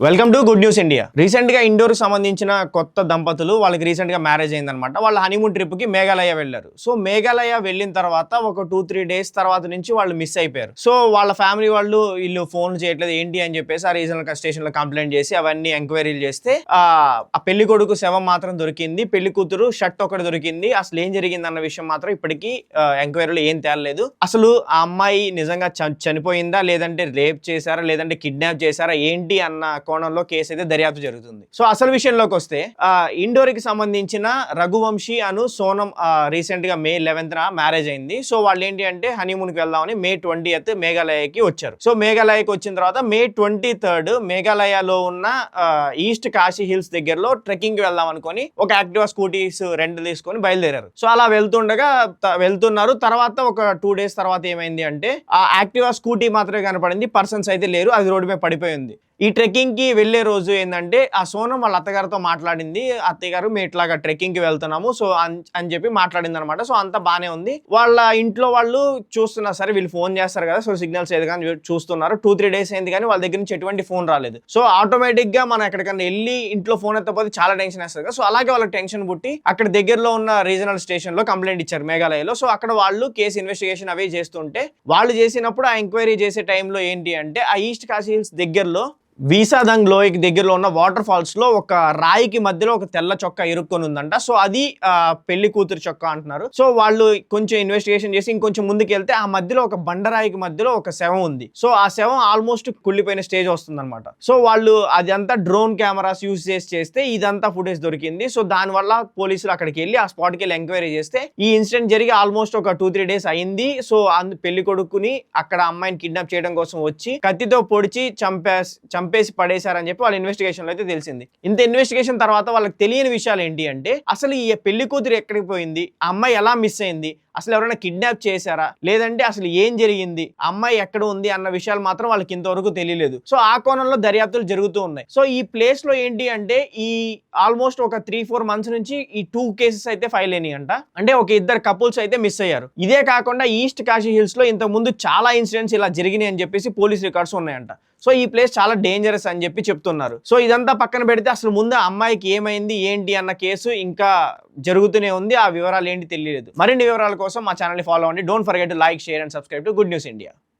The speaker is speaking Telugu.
Welcome to good news India రీసెంట్గా ఇండోర్ సంబంధించిన కొత్త దంపతులు వాళ్ళకి రీసెంట్గా మ్యారేజ్ అయిందనమాట వాళ్ళ హనీమూన్ ట్రిప్కి మేఘాలయ వెళ్ళారు. సో మేఘాలయ వెళ్ళిన తర్వాత ఒక టూ త్రీ డేస్ తర్వాత నుంచి వాళ్ళు మిస్ అయిపోయారు. సో వాళ్ళ ఫ్యామిలీ వాళ్ళు వీళ్ళు ఫోన్ చేయట్లేదు ఏంటి అని చెప్పేసి ఆ రీజనల్ స్టేషన్లో కంప్లైంట్ చేసి అవన్నీ ఎంక్వైరీలు చేస్తే ఆ పెళ్ళి కొడుకు శవం మాత్రం దొరికింది పెళ్ళి కూతురు షర్ట్ ఒకటి దొరికింది అసలు ఏం జరిగింది అన్న విషయం మాత్రం ఇప్పటికీ ఎంక్వైరీలో ఏం తేలలేదు. అసలు ఆ అమ్మాయి నిజంగా చ- చనిపోయిందా లేదంటే రేప్ చేశారా లేదంటే కిడ్నాప్ చేశారా ఏంటి అన్న కోణంలో కేసు అయితే దర్యాప్తు జరుగుతుంది. సో అసలు విషయంలోకి వస్తే ఇండోర్కి సంబంధించిన రఘువంశీ అను సోనం రీసెంట్గా మే లెవెన్త్ మ్యారేజ్ అయింది. సో వాళ్ళు ఏంటి అంటే హనీమూన్కి వెళ్దామని మే ట్వంటీ ఎత్ మేఘాలయకి వచ్చారు. సో మేఘాలయకి వచ్చిన తర్వాత మే ట్వంటీ థర్డ్ మేఘాలయలో ఉన్న ఈస్ట్ కాశీ హిల్స్ దగ్గరలో ట్రెక్కింగ్కి వెళ్దాం అనుకుని ఒక యాక్టివా స్కూటీస్ రెంట్ తీసుకొని బయలుదేరారు. సో అలా వెళ్తుండగా వెళ్తున్నారు. తర్వాత ఒక టూ డేస్ తర్వాత ఏమైంది అంటే ఆ యాక్టివా స్కూటీ మాత్రమే కనపడింది. పర్సన్స్ అయితే లేరు. అది రోడ్డు మీద పడిపోయింది ఈ ట్రెక్కింగ్కి రోజు ఏంటంటే ఆ సోనం వాళ్ళ అత్తగారితో మాట్లాడింది. అత్తయ్య గారు మేము ఇట్లాగా ట్రెక్కింగ్కి వెళ్తున్నాము. సో అని చెప్పి మాట్లాడింది అనమాట సో అంతా బాగానే ఉంది. వాళ్ళ ఇంట్లో వాళ్ళు చూస్తున్నారు సరే వీళ్ళు ఫోన్ చేస్తారు కదా సో సిగ్నల్స్ ఏది కానీ చూ- చూస్తున్నారు. టూ త్రీ డేస్ అయింది కానీ వాళ్ళ దగ్గర నుంచి ఎటువంటి ఫోన్ రాలేదు. సో ఆటోమేటిక్గా మనం ఎక్కడికైనా వెళ్ళి ఇంట్లో ఫోన్ ఎత్తపోతే చాలా టెన్షన్ వేస్తుంది కదా. సో అలాగే వాళ్ళకి టెన్షన్ పుట్టి అక్కడ దగ్గరలో ఉన్న రీజనల్ స్టేషన్లో కంప్లైంట్ ఇచ్చారు మేఘాలయలో. సో అక్కడ వాళ్ళు కేసు ఇన్వెస్టిగేషన్ అవే చేస్తుంటే వాళ్ళు చేసినప్పుడు ఆ ఎంక్వైరీ చేసే టైంలో ఏంటి అంటే ఆ ఈస్ట్ కాశీ హిల్స్ దగ్గరలో వీసాదంగ్ లోయకి దగ్గరలో ఉన్న వాటర్ ఫాల్స్లో ఒక రాయికి మధ్యలో ఒక తెల్ల చొక్కా ఇరుక్కొని ఉందంట. సో అది పెళ్ళి కూతురు చొక్కా అంటున్నారు. సో వాళ్ళు కొంచెం ఇన్వెస్టిగేషన్ చేసి ఇంకొంచెం ముందుకు వెళ్తే ఆ మధ్యలో ఒక బండరాయికి మధ్యలో ఒక శవం ఉంది. సో ఆ శవం ఆల్మోస్ట్ కుళ్ళిపోయిన స్టేజ్ వస్తుంది అనమాట సో వాళ్ళు అదంతా డ్రోన్ కెమెరాస్ యూజ్ చేసి చేస్తే ఇదంతా ఫుటేజ్ దొరికింది. సో దాని వల్ల పోలీసులు అక్కడికి వెళ్ళి ఆ స్పాట్కి వెళ్ళి ఎంక్వైరీ చేస్తే ఈ ఇన్సిడెంట్ జరిగి ఆల్మోస్ట్ ఒక టూ త్రీ డేస్ అయింది. సో అందు పెళ్ళి కొడుకుని అక్కడ అమ్మాయిని కిడ్నాప్ చేయడం కోసం వచ్చి కత్తితో పొడిచి చంపేసి చంపేసి పడేశారని చెప్పి వాళ్ళ ఇన్వెస్టిగేషన్లో అయితే తెలిసింది. ఇంత ఇన్వెస్టిగేషన్ తర్వాత వాళ్ళకి తెలియని విషయాలు ఏంటి అంటే అసలు ఈ పెళ్ళి కూతురు ఎక్కడికి పోయింది? ఆ అమ్మాయి ఎలా మిస్ అయింది? అసలు ఎవరైనా కిడ్నాప్ చేశారా? లేదంటే అసలు ఏం జరిగింది? అమ్మాయి ఎక్కడ ఉంది అన్న విషయాలు మాత్రం వాళ్ళకి ఇంతవరకు తెలియలేదు. సో ఆ కోణంలో దర్యాప్తులు జరుగుతూ ఉన్నాయి. సో ఈ ప్లేస్లో ఏంటి అంటే ఈ ఆల్మోస్ట్ ఒక త్రీ ఫోర్ మంత్స్ నుంచి ఈ టూ కేసెస్ అయితే ఫైల్ అయినాయి అంట అంటే ఒక ఇద్దరు కపుల్స్ అయితే మిస్ అయ్యారు. ఇదే కాకుండా ఈస్ట్ కాశీ హిల్స్లో ఇంతకు ముందు చాలా ఇన్సిడెంట్స్ ఇలా జరిగినాయి అని చెప్పేసి పోలీస్ రికార్డ్స్ ఉన్నాయంట. సో ఈ ప్లేస్ చాలా డేంజరస్ అని చెప్పి చెప్తున్నారు. సో ఇదంతా పక్కన పెడితే అసలు ముందు అమ్మాయికి ఏమైంది ఏంటి అన్న కేసు ఇంకా జరుగుతూనే ఉంది. ఆ వివరాలు ఏంటి తెలియలేదు మరిన్ని వివరాల కోసం మా ఛానల్ ఫాలో అవ్వండి. Don't forget like share and subscribe to good news India